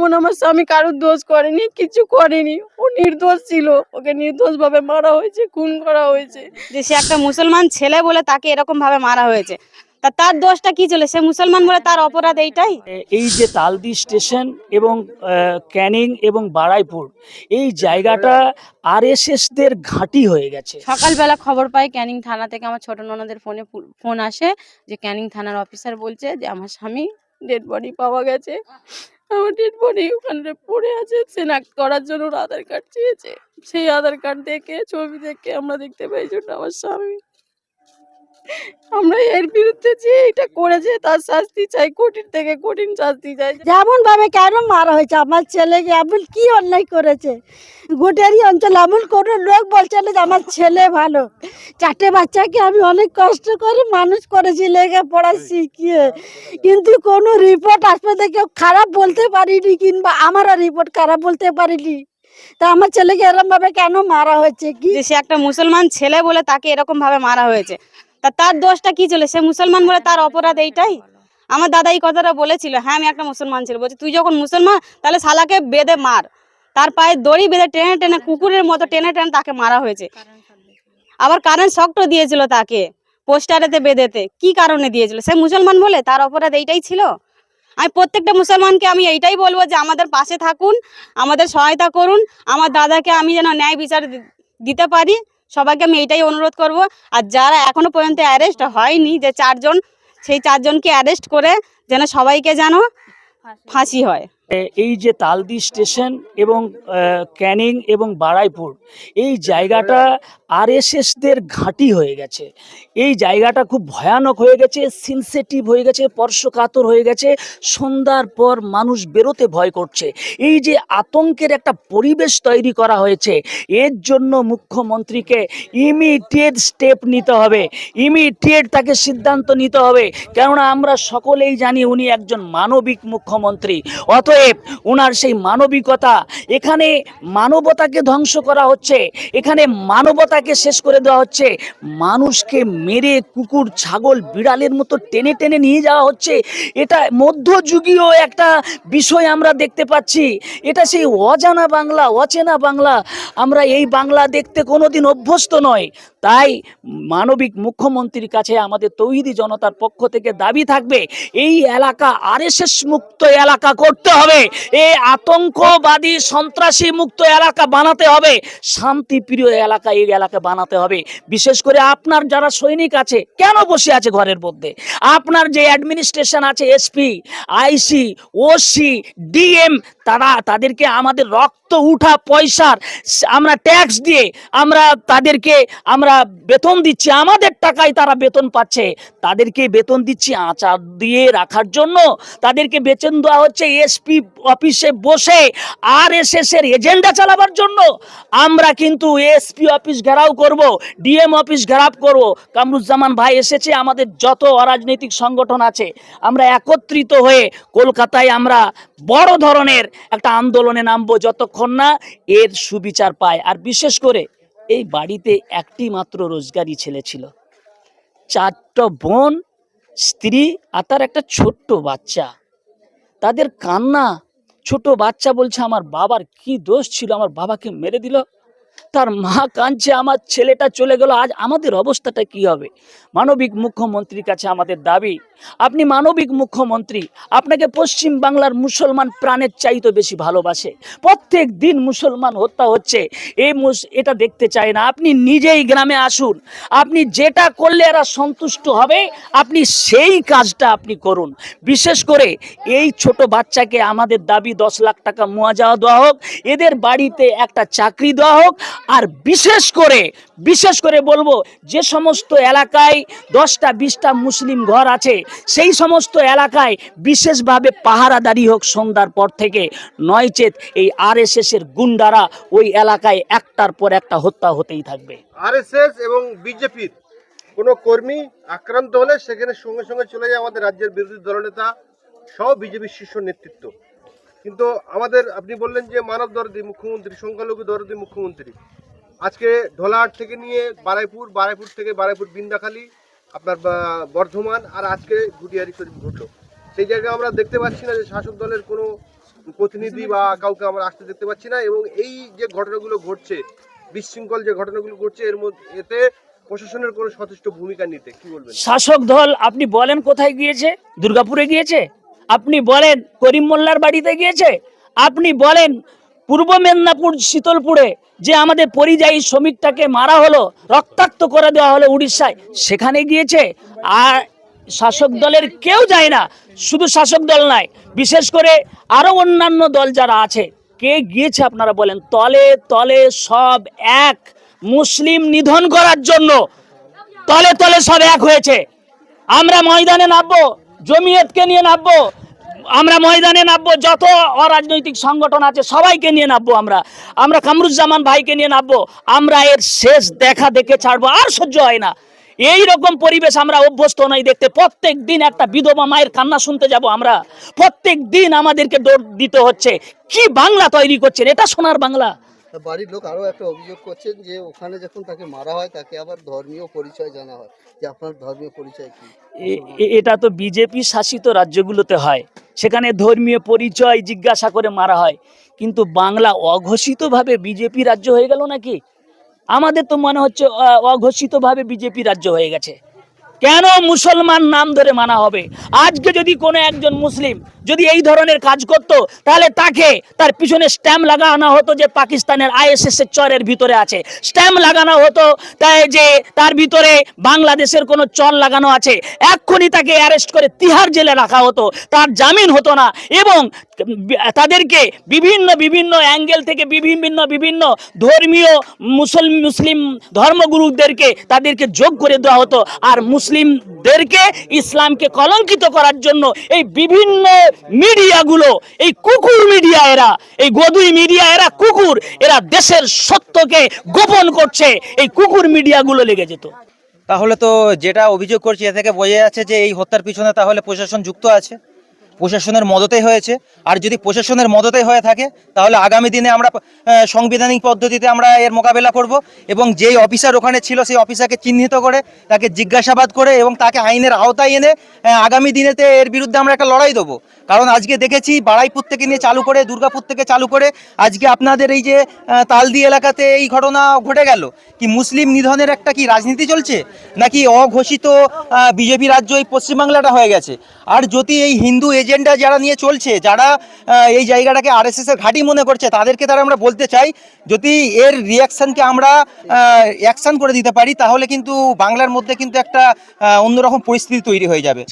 যেমন আমার স্বামী কারোর দোষ করেনি কিছু করেনি। ও নির্দোষ ছিল। ওকে নির্দোষ ভাবে মারা হয়েছে খুন করা হয়েছে। যে সে একটা মুসলমান ছেলে বলে তাকে এরকম ভাবে মারা হয়েছে। তা তার দোষটা কি ছিল? সে মুসলমান বলে তার অপরাধ এইটাই? এই যে তালদি স্টেশন এবং ক্যানিং এবং বারাইপুর এই জায়গাটা আর এস আরএসএসদের ঘাঁটি হয়ে গেছে। সকালবেলা খবর পাই ক্যানিং থানা থেকে আমার ছোট ননদের ফোনে ফোন আসে যে ক্যানিং থানার অফিসার বলছে যে আমার স্বামী ডেড বডি পাওয়া গেছে। আমার ডেড বডি ওখানে পড়ে আছে। সেনাক্ত করার জন্য আধার কার্ড চেয়েছে। সেই আধার কার্ড দেখে, ছবি দেখে আমরা দেখতে পাই যে ওটা আমার স্বামী। আমরা এর বিরুদ্ধে যে এটা করেছে, তার শাস্তি চাই, কঠিন থেকে কঠিন শাস্তি চাই। যেমন ভাবে কেন মারা হয়েছে, আমার ছেলেকে এমন কি অন্যায় করেছে? গোটারি অঞ্চল এমন কোনো লোক বলছে না যে আমার ছেলে ভালো। চারটে বাচ্চাকে আমি অনেক কষ্ট করে মানুষ করেছি, লেগে পড়া শিখিয়ে। কিন্তু কোনো রিপোর্ট আসবে কেউ খারাপ বলতে পারিনি, কিংবা আমারও রিপোর্ট খারাপ বলতে পারিনি। তা আমার ছেলেকে এরম ভাবে কেন মারা হয়েছে? কি সে একটা মুসলমান ছেলে বলে তাকে এরকম ভাবে মারা হয়েছে। তা তার দোষটা কি ছিল? সে মুসলমান বলে তার অপরাধ এইটাই? আমার দাদা এই কথাটা বলেছিল হ্যাঁ আমি একটা মুসলমান ছিল। বলছি, তুই যখন মুসলমান, তাহলে শালাকে বেঁধে মার। তার পায়ে দড়ি বেঁধে টেনে টেনে কুকুরের মতো টেনে টেনে তাকে মারা হয়েছে। আবার কারেন্ট শকটও দিয়েছিল তাকে, পোস্টারেতে বেঁধেতে। কি কারণে দিয়েছিল? সে মুসলমান বলে তার অপরাধ এইটাই ছিল? আমি প্রত্যেকটা মুসলমানকে আমি এইটাই বলব যে আমাদের পাশে থাকুন, আমাদের সহায়তা করুন, আমার দাদাকে আমি যেন ন্যায় বিচার দিতে পারি। সবাইকে আমি এইটাই অনুরোধ করব। আর যারা এখনও পর্যন্ত অ্যারেস্ট হয়নি যে চারজন সেই চারজনকে অ্যারেস্ট করে যেন সবাইকে যেন ফাঁসি হয়। এই যে তালদি স্টেশন এবং ক্যানিং এবং বারাইপুর এই জায়গাটা আরএসএসদের ঘাঁটি হয়ে গেছে। এই জায়গাটা খুব ভয়ানক হয়ে গেছে সিনসেটিভ হয়ে গেছে স্পর্শকাতর হয়ে গেছে, সন্ধ্যার পর মানুষ বেরোতে ভয় করছে। এই যে আতঙ্কের একটা পরিবেশ তৈরি করা হয়েছে, এর জন্য মুখ্যমন্ত্রীকে ইমিডিয়েট স্টেপ নিতে হবে। ইমিডিয়েট তাকে সিদ্ধান্ত নিতে হবে। কেননা আমরা সকলেই জানি উনি একজন মানবিক মুখ্যমন্ত্রী। অতএব ওনার সেই মানবিকতা, এখানে মানবতাকে ধ্বংস করা হচ্ছে, এখানে মানবতাকে শেষ করে দেওয়া হচ্ছে। মানুষকে মেরে কুকুর, ছাগল, বিড়ালের মতো টেনে টেনে নিয়ে যাওয়া হচ্ছে। এটা মধ্যযুগীয় একটা বিষয় আমরা দেখতে পাচ্ছি। এটা সেই অজানা বাংলা, অচেনা বাংলা। আমরা এই বাংলা দেখতে কোনোদিন অভ্যস্ত নয়। তাই মানবিক মুখ্যমন্ত্রীর কাছে আমাদের তৌহিদি জনতার পক্ষ থেকে দাবি থাকবে, এই এলাকা আরএসএস মুক্ত এলাকা করতে হবে এই আতঙ্কবাদী সন্ত্রাসী মুক্ত এলাকা বানাতে হবে, শান্তিপ্রিয় এলাকা এই এলাকা বানাতে হবে। বিশেষ করে আপনার যারা সৈনিক আছে, কেন বসে আছে ঘরের মধ্যে? আপনার যে অ্যাডমিনিস্ট্রেশন আছে এসপি আইসি ওসি ডিএম তারা তাদেরকে আমাদের রক্ত উঠা পয়সার, আমরা ট্যাক্স দিয়ে আমরা তাদেরকে আমরা বেতন দিচ্ছি, আমাদের টাকায় তারা বেতন পাচ্ছে। তাদেরকে বেতন দিচ্ছি আচার দিয়ে রাখার জন্য। তাদেরকে বেতন দেওয়া হচ্ছে এসপি অফিসে বসে আর এস এর এজেন্ডা চালাবার জন্য। আমরা কিন্তু এসপি অফিস ঘেরাও করব, ডিএম অফিস ঘেরাও করব। কামরুজ্জামান ভাই এসেছে, আমাদের যত অরাজনৈতিক সংগঠন আছে, আমরা একত্রিত হয়ে কলকাতায় আমরা বড় ধরনের একটা আন্দোলনে নামবো যতক্ষণ না এর সুবিচার পায়। আর বিশেষ করে এই বাড়িতে একটি মাত্র রোজগারি ছেলে ছিল। চারটা বোন, স্ত্রী আর তার একটা ছোট্ট বাচ্চা। তাদের কান্না, ছোট বাচ্চা বলছে, আমার বাবার কি দোষ ছিল? আমার বাবাকে মেরে দিল। তার মা কাঁদছে, আমার ছেলেটা চলে গেল, আজ আমাদের অবস্থাটা কি হবে? মানবিক মুখ্যমন্ত্রীর কাছে আমাদের দাবি, আপনি মানবিক মুখ্যমন্ত্রী, আপনাকে পশ্চিম বাংলার মুসলমান প্রাণের চাইতে বেশি ভালোবাসে। প্রত্যেক দিন মুসলমান হত্যা হচ্ছে এই এটা দেখতে চায় না। আপনি নিজেই গ্রামে আসুন, আপনি যেটা করলে এরা সন্তুষ্ট হবে, আপনি সেই কাজটা আপনি করুন। বিশেষ করে এই ছোট বাচ্চাকে আমাদের দাবি, দশ লাখ টাকা মুয়াজা দেওয়া হোক, এদের বাড়িতে একটা চাকরি দেওয়া হোক আর বিশেষ করে বিশেষ করে বলব যে সমস্ত এলাকায় দশটা, বিশটা মুসলিম ঘর আছে, সেই সমস্ত এলাকায় বিশেষভাবে পাহারাদারি হোক সন্ধ্যার পর থেকে। নয়চেত এই আর এর গুন্ডারা ওই এলাকায় একটার পর একটা হত্যা হতেই থাকবে। আরএসএস এবং বিজেপির কোনো কর্মী আক্রান্ত হলে সেখানে সঙ্গে সঙ্গে চলে যায় আমাদের রাজ্যের বিরোধী দলনেতা, সহ বিজেপির শীর্ষ নেতৃত্ব। কিন্তু আমাদের, আপনি বললেন যে মানব দরদি মুখ্যমন্ত্রী, সংখ্যালঘু দরদি মুখ্যমন্ত্রী। আজকে ঢোলাহাট থেকে নিয়ে বারাইপুর বারাইপুর থেকে বারাইপুর বিন্দাখালী, আপনার বর্ধমান আর আজকে গুটিয়ারি শরীফ ঘটলো সেই জায়গায় আমরা দেখতে পাচ্ছি না যে শাসক দলের কোনো প্রতিনিধি বা কাউকে আমরা আসতে দেখতে পাচ্ছি না এবং এই যে ঘটনাগুলো ঘটছে, বিশৃঙ্খল যে ঘটনাগুলো ঘটছে, এর মধ্যে, এতে প্রশাসনের কোনো যথেষ্ট ভূমিকা নিতে কি বলবেন? শাসক দল, আপনি বলেন কোথায় গিয়েছে? দুর্গাপুরে গিয়েছে? আপনি বলেন, করিম মোল্লার বাড়িতে গিয়েছে? আপনি বলেন, পূর্ব মেদিনীপুর শীতলপুরে যে আমাদের পরিযায়ী শ্রমিকটাকে মারা হলো, রক্তাক্ত করে দেওয়া হলো উড়িষ্যায়, সেখানে গিয়েছে? আর শাসক দলের কেউ যায় না, শুধু শাসক দল নয়, বিশেষ করে আরও অন্যান্য দল যারা আছে, কে গিয়েছে আপনারা বলেন? তলে তলে সব এক, মুসলিম নিধন করার জন্য তলে তলে সব এক হয়েছে। আমরা ময়দানে নামবো, জমিয়তকে নিয়ে নামবো আমরা ময়দানে নামবো, যত অরাজনৈতিক সংগঠন আছে সবাইকে নিয়ে নামবো আমরা। আমরা কামরুজ্জামান ভাইকে নিয়ে নামবো, আমরা এর শেষ দেখা দেখে ছাড়বো, আর সহ্য হয় না। এই রকম পরিবেশ আমরা অভ্যস্ত নই দেখতে, প্রত্যেক দিন একটা বিধবা মায়ের কান্না শুনতে যাব আমরা। প্রত্যেক দিন আমাদেরকে দৌড় দিতে হচ্ছে। কি বাংলা তৈরি করছেন? এটা সোনার বাংলা। বাড়ির লোক আরও একটা অভিযোগ করছেন যে ওখানে যখন তাকে মারা হয়, তাকে আবার ধর্মীয় পরিচয় জানা হয়। যে আপনার ধর্মীয় পরিচয় কি? এটা তো বিজেপি শাসিত রাজ্যগুলোতে হয়। সেখানে ধর্মীয় পরিচয় জিজ্ঞাসা করে মারা হয়। কিন্তু বাংলা অঘোষিতভাবে বিজেপি রাজ্য হয়ে গেল নাকি? আমাদের তো মনে হচ্ছে অঘোষিতভাবে বিজেপি রাজ্য হয়ে গেছে। কেন মুসলমান নাম ধরে মানা হবে? আজকে যদি কোনো একজন মুসলিম যদি এই ধরনের কাজ করত, তাহলে তাকে তার পিছনে স্ট্যাম্প লাগানো হতো যে পাকিস্তানের আইএসএস এর চরের ভিতরে আছে। স্ট্যাম্প লাগানো হতো, তাই যে তার ভিতরে বাংলাদেশের কোনো চর লাগানো আছে। এক্ষুনি তাকে অ্যারেস্ট করে তিহার জেলে রাখা হতো। তার জামিন হতো না এবং তাদেরকে বিভিন্ন বিভিন্ন অ্যাঙ্গেল থেকে বিভিন্ন বিভিন্ন ধর্মীয় মুসল, মুসলিম ধর্মগুরুদেরকে তাদেরকে যোগ করে দেওয়া হতো। আর মুসলিমদেরকে ইসলামকে কলঙ্কিত করার জন্য এই বিভিন্ন মিডিয়াগুলো, এই কুকুর মিডিয়া এরা, এই গদুই মিডিয়া এরা কুকুর, এরা দেশের সত্যকে গোপন করছে, এই কুকুর মিডিয়াগুলো লেগে যেত। তাহলে তো যেটা অভিযোগ করছি, এ থেকে বোঝা যাচ্ছে যে এই হত্যার পিছনে তাহলে প্রশাসন যুক্ত আছে। প্রশাসনের মদতে হয়েছে। আর যদি প্রশাসনের মদতে হয়ে থাকে, তাহলে আগামী দিনে আমরা সাংবিধানিক পদ্ধতিতে আমরা এর মোকাবেলা করব এবং যেই অফিসার ওখানে ছিল, সেই অফিসারকে চিহ্নিত করে, তাকে জিজ্ঞাসাবাদ করে এবং তাকে আইনের আওতায় এনে আগামী দিনেতে এর বিরুদ্ধে আমরা একটা লড়াই দেবো। কারণ আজকে দেখেছি বাড়াইপুর থেকে নিয়ে চালু করে, দুর্গাপুর থেকে চালু করে, আজকে আপনাদের এই যে তালদি এলাকাতে এই ঘটনা ঘটে গেল। কি মুসলিম নিধনের একটা কি রাজনীতি চলছে? নাকি অঘোষিত বিজেপি রাজ্য এই পশ্চিমবাংলাটা হয়ে গেছে? আর যদি এই হিন্দু এজেন্ডা যারা নিয়ে চলছে যারা এই জায়গাটাকে আরএসএস এর ঘাঁটি মনে করছে তাদেরকে তারা আমরা বলতে চাই যদি এর রিয়াকশনকে আমরা অ্যাকশন করে দিতে পারি তাহলে কিন্তু বাংলার মধ্যে কিন্তু একটা অন্যরকম পরিস্থিতি তৈরি হয়ে যাবে।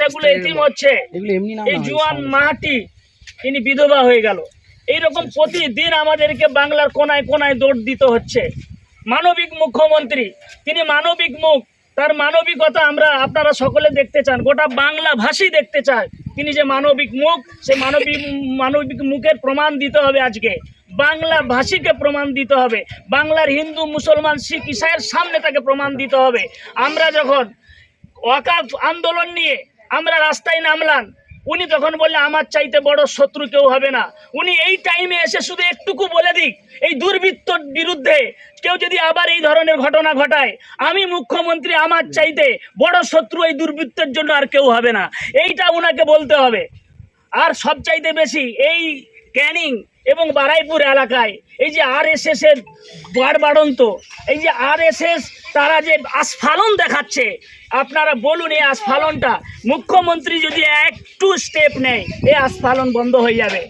হচ্ছে। এই জুয়ান বিধবা হয়ে গেল। এইরকম প্রতিদিন আমাদেরকে বাংলার কোনায় কোনায় দৌড় দিতে হচ্ছে। মানবিক মুখ্যমন্ত্রী তিনি মানবিক মুখ তার মানবিকতা আমরা আপনারা সকলে দেখতে চান গোটা বাংলা ভাষী দেখতে চায় তিনি যে মানবিক মুখ, সে মানবিক মানবিক মুখের প্রমাণ দিতে হবে আজকে। বাংলা ভাষীকে প্রমাণ দিতে হবে। বাংলার হিন্দু, মুসলমান, শিখ, ইসাইয়ের সামনে তাকে প্রমাণ দিতে হবে। আমরা যখন ওয়াকাফ আন্দোলন নিয়ে আমরা রাস্তায় নামলাম উনি তখন বললে আমার চাইতে বড় শত্রু কেউ হবে না। উনি এই টাইমে এসে শুধু একটুকু বলে দিক, এই দুর্বৃত্তর বিরুদ্ধে কেউ যদি আবার এই ধরনের ঘটনা ঘটায়, আমি মুখ্যমন্ত্রী আমার চাইতে বড় শত্রু এই দুর্বৃত্তের জন্য আর কেউ হবে না। এইটা ওনাকে বলতে হবে। আর সব চাইতে বেশি এই ক্যানিং এবং বারাইপুর এলাকায়। এই যে আর এস এস এর বাড়বাড়ন্ত এই যে আর এস এস তারা যে আস্ফালন দেখাচ্ছে, আপনারা বলুন এই আস্ফালনটা। মুখ্যমন্ত্রী যদি একটু স্টেপ নেয়, এই আস্ফালন বন্ধ হয়ে যাবে।